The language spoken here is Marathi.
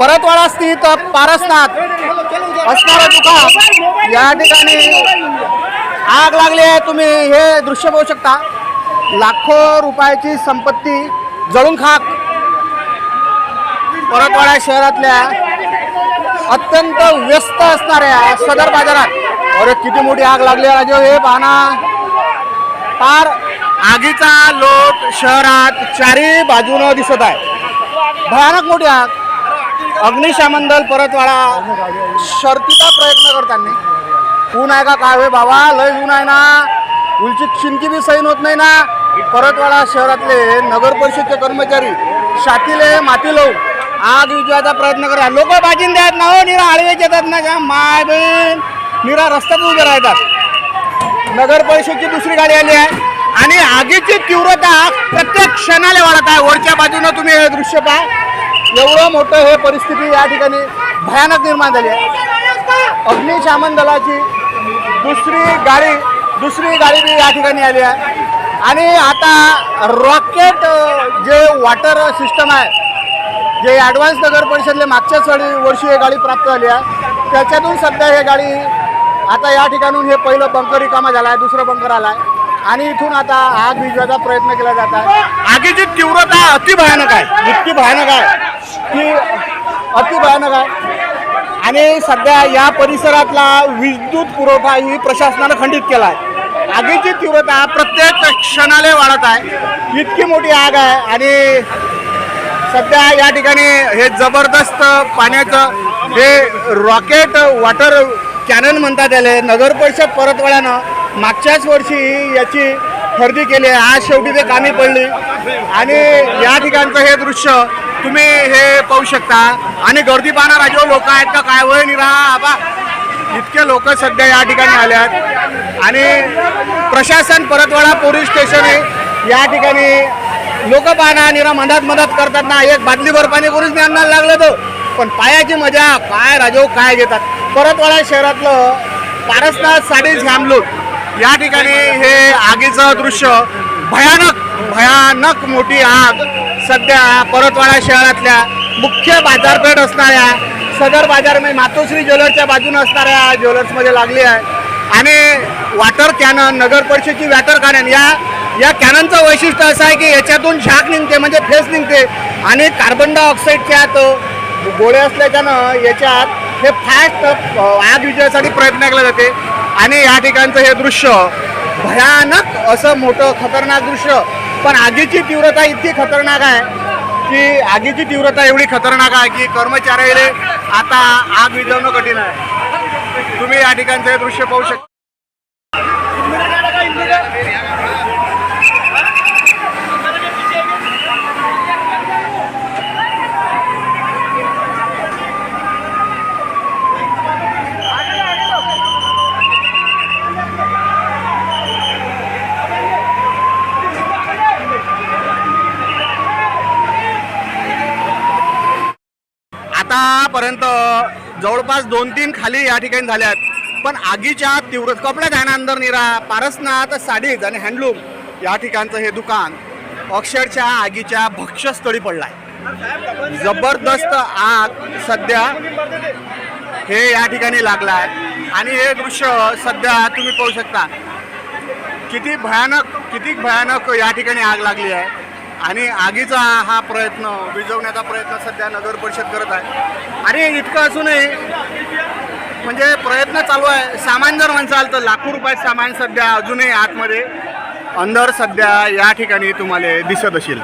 परतवाडा स्थित पारसनाथ असणारा दुकान या ठिकाणी आग लागली आहे. तुम्ही हे दृश्य पाहू शकता. लाखो रुपयाची संपत्ती जळून खाक. परतवाडा शहरातल्या अत्यंत व्यस्त असणाऱ्या सदर बाजारात. अरे किती मोठी आग लागली आहे राजू. हे पाहना फार आगीचा लोट शहरात चारी बाजूनं दिसत आहे. भयानक मोठी आग. अग्निशामन दल परतवाडा. शर्तीचा प्रयत्न करताना ऊन आहे का? काय होय बाबा? लय ऊन आहे ना. उलची शिंकी बी सैन होत नाही ना. परतवाडा शहरातले नगर परिषदचे कर्मचारी शातीले माती लावून आग विजवायचा प्रयत्न करा लोक बाजीन द्यात ना हो निरा आळवेच येतात ना. का माय बहीण. निरा रस्त्यात उभे राहतात. नगर परिषदची दुसरी गाडी आली आहे. आणि आगीची तीव्रता प्रत्येक क्षणाला वाढत आहे. वरच्या बाजूनं तुम्ही हे दृश्य पहा. एवढं मोठं हे परिस्थिती या ठिकाणी भयानक निर्माण झाली आहे. अग्निशामन दलाची दुसरी गाडी दुसरी गाडी बी या ठिकाणी आली आहे. आणि आता रॉकेट जे वॉटर सिस्टम आहे जे ॲडव्हान्स नगर परिषदले मागच्या सडी वर्षी ही गाडी प्राप्त झाली आहे. त्याच्यातून सध्या हे गाडी आता या ठिकाणून हे पहिलं बंकर रिकामा झाला आहे दुसरं बंकर आला आहे. आणि इथून आता आग विजवायचा प्रयत्न केला जात आहे. आगीची तीव्रता अति भयानक आहे. इतकी भयानक आहे. की अति भयानक आहे. आणि सध्या या परिसरातला विद्युत पुरवठा ही प्रशासनानं खंडित केला आहे. आगीची तीव्रता प्रत्येक क्षणाला वाढत आहे. इतकी मोठी आग आहे आणि सध्या या ठिकाणी हे जबरदस्त पाण्याचं हे रॉकेट वॉटर कॅनन म्हणतात त्याला नगर परिषद परतवाड्यानं मागच्याच वर्षी याची खरेदी केली आहे. आज शेवटी ते कामी पडली. आणि या ठिकाणचं हे दृश्य तुम्ही हे पाहू शकता. आणि गर्दी पाहणारा जो लोक आहेत का काय वय निरा आबा इतके लोक सध्या या ठिकाणी आल्यात आणि प्रशासन परतवाडा पोलीस स्टेशन आहे या ठिकाणी लोक पाहणार निरा मदत मदत करतात ना. एक बादलीभर पाणी करूनच नाही आणायला लागलं तर पण पायाची मजा काय राजो काय घेतात. परतवाडा शहरातलं पारसनाथ साडीज हॅमलूट या ठिकाणी हे आगीचं दृश्य. भयानक भयानक मोठी आग. सध्या परतवाडा शहरातल्या मुख्य बाजारपेठ असणाऱ्या सदर बाजारमध्ये म्हणजे मातोश्री ज्वेलर्सच्या बाजूने असणाऱ्या ज्वेलर्समध्ये लागली आहे. आणि वॉटर कॅनन नगर परिषदेची वॉटर कॅनन या या कॅननचं वैशिष्ट्य असं आहे की याच्यातून झाक निघते म्हणजे फेस निघते. आणि कार्बन डायऑक्साईडच्या आत गोळे असल्याच्यानं याच्यात हे फास्ट आग विजयासाठी प्रयत्न केला जाते. आणि या ठिकाणचं हे दृश्य भयानक असं मोठं खतरनाक दृश्य. पण आगीची तीव्रता इतकी खतरनाक आहे की आगीची तीव्रता एवढी खतरनाक आहे की कर्मचाऱ्याला आता आग विजवणं कठीण आहे. तुम्ही या ठिकाणचं हे दृश्य पाहू शकता. आतापर्यंत जवळपास दोन तीन खाली या ठिकाणी झाल्यात पण आगीच्या तीव्र कपडे ध्यानांदर निरा पारसनाथ साडीज आणि हँडलूम या ठिकाणचं हे दुकान अक्षरशः आगीच्या भक्ष्यस्थळी पडलाय. जबरदस्त आग सध्या हे या ठिकाणी लागला आहे आणि हे दृश्य सध्या तुम्ही पाहू शकता. किती भयानक किती भयानक या ठिकाणी आग लागली आहे. आणि आगीचा हा प्रयत्न विजवण्याचा प्रयत्न सध्या नगर परिषद करत आहे. आणि इतकं असूनही म्हणजे प्रयत्न चालू आहे. सामान जर म्हणसाल तर लाखो रुपयात सामान सध्या अजूनही आतमध्ये अंदर सध्या या ठिकाणी तुम्हाला दिसत असेल.